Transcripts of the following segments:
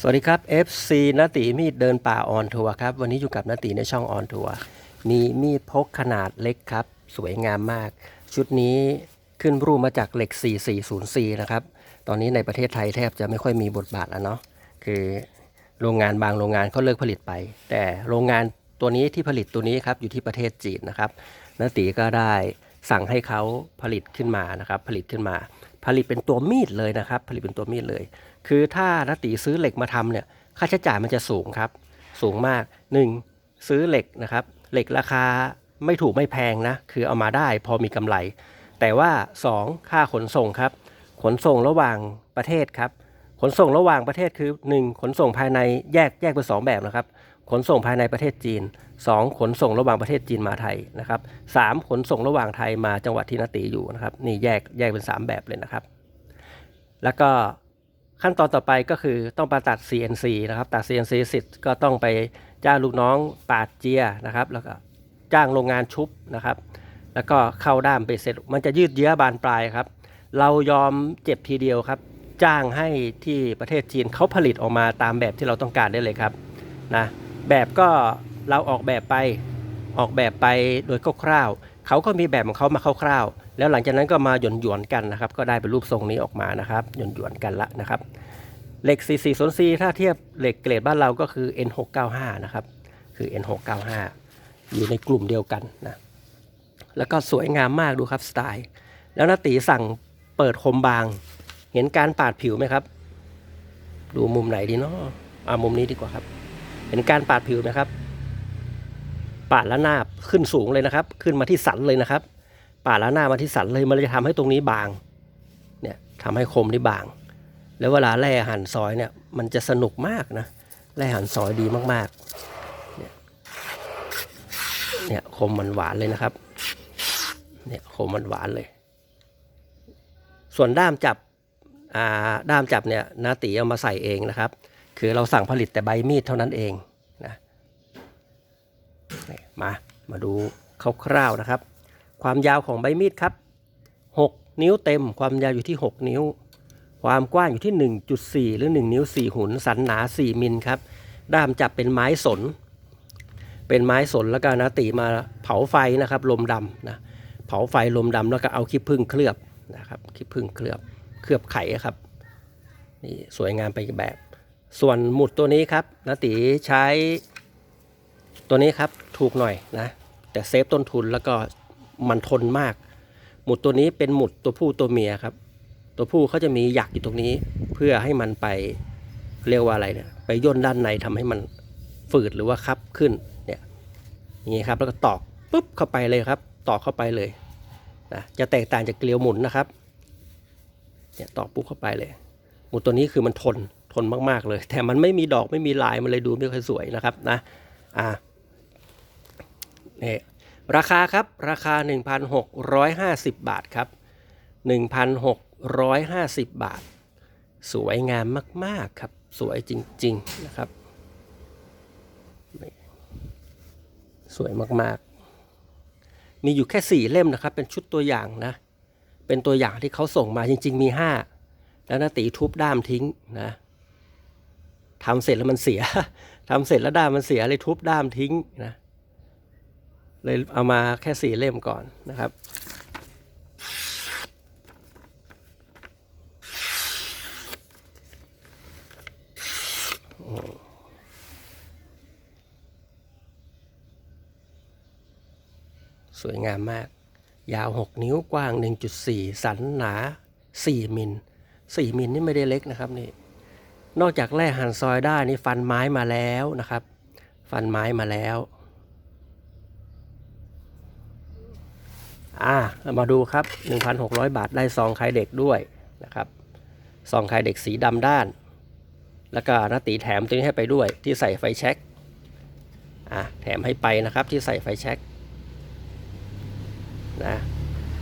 สวัสดีครับ FC นาติมีดเดินป่าออนทัวร์ครับ วันนี้อยู่กับนาติในช่องออนทัวร์มีมีดพกขนาดเล็กครับ สวยงามมาก ชุดนี้ขึ้นรูปมาจากเหล็ก 4404 นะครับ ตอนนี้ในประเทศไทยแทบจะไม่ค่อยมีบทบาทแล้วเนาะคือโรงงานบางโรงงานเขาเลิกผลิตไป แต่โรงงานตัวนี้ที่ผลิตตัวนี้ครับอยู่ที่ประเทศจีนนะครับนาติก็ได้สั่งให้เขาผลิตขึ้นมานะครับ ผลิตขึ้นมา ผลิตเป็นตัวมีดเลยนะครับ ผลิตเป็นตัวมีดเลย คือถ้านติซื้อเหล็กมาทำเนี่ยค่าใช้จ่ายมันจะสูงครับ สูงมาก 1. ซื้อเหล็กนะครับเหล็กราคาไม่ถูกไม่แพงนะ คือเอามาได้พอมีกำไร แต่ว่า 2. ค่าขนส่งครับ ขนส่งระหว่างประเทศครับ ขนส่งระหว่างประเทศคือ 1. ขนส่งภายในแยกแยกเป็นสองแบบนะครับ ขนส่งภายในประเทศจีน 2. ขนส่งระหว่างประเทศจีนมาไทยนะครับ 3. ขนส่งระหว่างไทยมาจังหวัดที่นติอยู่นะครับ นี่แยกแยกเป็น 3 แบบเลยนะครับ แล้วก็ ขั้นตอนต่อไปก็คือต้องไปตัด CNC นะครับ ตัด CNC เสร็จก็ต้องไปจ้างลูกน้องปาดเจียนะครับ แล้วก็จ้างโรงงานชุบนะครับ แล้วก็เข้าด้ามไปเสร็จ มันจะยืดเยื้อบานปลายครับ เรายอมเจ็บทีเดียวครับ จ้างให้ที่ประเทศจีนเขาผลิตออกมาตามแบบที่เราต้องการได้เลยครับนะแบบก็เราออกแบบไปออกแบบไปโดยคร่าวๆ เขาก็มีแบบของเขามาคร่าวๆ แล้วหลังจากนั้นก็มาหย่อนหยวนๆกันนะครับ ก็ได้เป็นรูปทรงนี้ออกมานะครับหย่อนหยวนๆกันละนะครับ เหล็ก 4404 ถ้าเทียบเหล็กเกรดบ้านเราก็คือ N695 นะครับ คือ N695 อยู่ในกลุ่มเดียวกันนะ แล้วก็สวยงามมากดูครับสไตล์ แล้วนาตีสั่งเปิดคมบาง เห็นการปาดผิวไหมครับ ดูมุมไหนดีเนาะอ่ามุมนี้ดีกว่าครับ เห็นการปาดผิวไหมครับ ปาดแล้วหน้าขึ้นสูงเลยนะครับ ขึ้นมาที่สันเลยนะครับ ปาดแล้วหน้ามาที่สันเลยมันจะทำให้ตรงนี้บางเนี่ยทำให้คมนี่บาง แล้วเวลาแล่หั่นซอยเนี่ยมันจะสนุกมากนะแล่หั่นซอยดีมากๆเนี่ยเนี่ยคมมันหวานเลยนะครับเนี่ยคมมันหวานเลย ส่วนด้ามจับด้ามจับเนี่ยนาตีเอามาใส่เองนะครับ คือเราสั่งผลิตแต่ใบมีดเท่านั้นเอง มามาดูคร่าวๆนะครับ ความยาวของใบมีดครับ 6 นิ้วเต็มความยาวอยู่ที่ 6 นิ้ว ความกว้างอยู่ที่ 1.4 หรือ 1 นิ้ว 4 หุน สันหนา 4 มิลครับ ด้ามจับเป็นไม้สน เป็นไม้สนแล้วก็นาตีมาเผาไฟนะครับ ลมดำนะเผาไฟลมดำแล้วก็เอาขี้ผึ้งเคลือบนะครับขี้ผึ้งเคลือบเคลือบไข่ครับนี่สวยงามไปแบบ ส่วนหมุดตัวนี้ครับนาตีใช้ ตัวนี้ครับถูกหน่อยนะ แต่เซฟต้นทุนแล้วก็มันทนมาก หมุดตัวนี้เป็นหมุดตัวผู้ตัวเมียครับ ตัวผู้เขาจะมีหยักอยู่ตรงนี้ เพื่อให้มันไปเรียกว่าอะไรเนี่ยไปย่นด้านในทำให้มันฝืดหรือว่าคับขึ้นเนี่ยอย่างนี้ครับแล้วก็ตอกปุ๊บเข้าไปเลยครับ ตอกเข้าไปเลยนะจะแตกต่างจากเกลียวหมุนนะครับเนี่ยตอกปุ๊บเข้าไปเลย หมุดตัวนี้คือมันทนทนมากๆเลย แต่มันไม่มีดอกไม่มีลายมันเลยดูไม่ค่อยสวยนะครับนะ อ่าเนี่ยราคาครับราคา 1,650 บาทครับ 1,650 บาท สวยงามมาก ๆ ครับ สวยจริง ๆ นะครับ สวยมาก ๆ มีอยู่แค่ 4 เล่มนะครับ เป็นชุดตัวอย่างนะ เป็นตัวอย่างที่เขาส่งมาจริง ๆ มี 5 แล้วนาตีทุบด้ามทิ้งนะ ทำเสร็จแล้วมันเสียทำเสร็จแล้วด้ามมันเสียเลยทุบด้ามทิ้งนะ เลยเอามาแค่สี่เล่มก่อนนะครับสวยงามมาก ยาว 6 นิ้วกว้าง 1.4 สันหนา 4 มิล 4 มิลนี่ไม่ได้เล็กนะครับนี่ นอกจากแร่หั่นซอยได้นี่ฟันไม้มาแล้วนะครับ ฟันไม้มาแล้วอ่ามาดูครับ 1,600 บาทได้ซองไข่เด็กด้วยนะครับซองไข่เด็กสีดำด้าน แล้วก็นาตีแถมตัวนี้ให้ไปด้วยที่ใส่ไฟแช็กอ่าแถมให้ไปนะครับที่ใส่ไฟแช็กนะ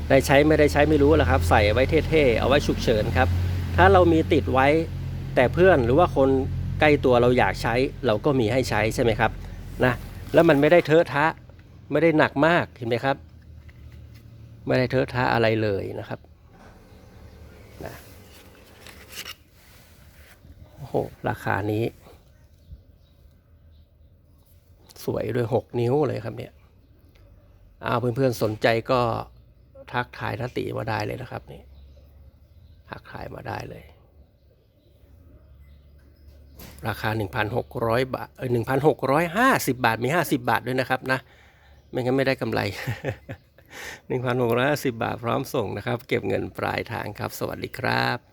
ได้ใช้ไม่ได้ใช้ไม่รู้แหละครับ ใส่ไว้เท่ๆ เอาไว้ฉุกเฉินครับ ถ้าเรามีติดไว้ แต่เพื่อนหรือว่าคนใกล้ตัวเราอยากใช้เราก็มีให้ใช้ใช่ไหมครับนะแล้วมันไม่ได้เทอะทะไม่ได้หนักมากเห็นไหมครับ ไม่ได้เทอะทะอะไรเลยนะครับนะโอ้โหหราคานี้ สวยด้วย 6 นิ้วเลยครับเนี่ยเอาเพื่อนๆสนใจก็ทักทายนติมาได้เลยนะครับนี่ทักทายมาได้เลย ราคา 1,600 บาทเออ1,650 บาท มี 50 บาทด้วยนะครับนะ ไม่งั้นไม่ได้กำไร 1,650 บาทพร้อมส่งนะครับ เก็บเงินปลายทางครับ สวัสดีครับ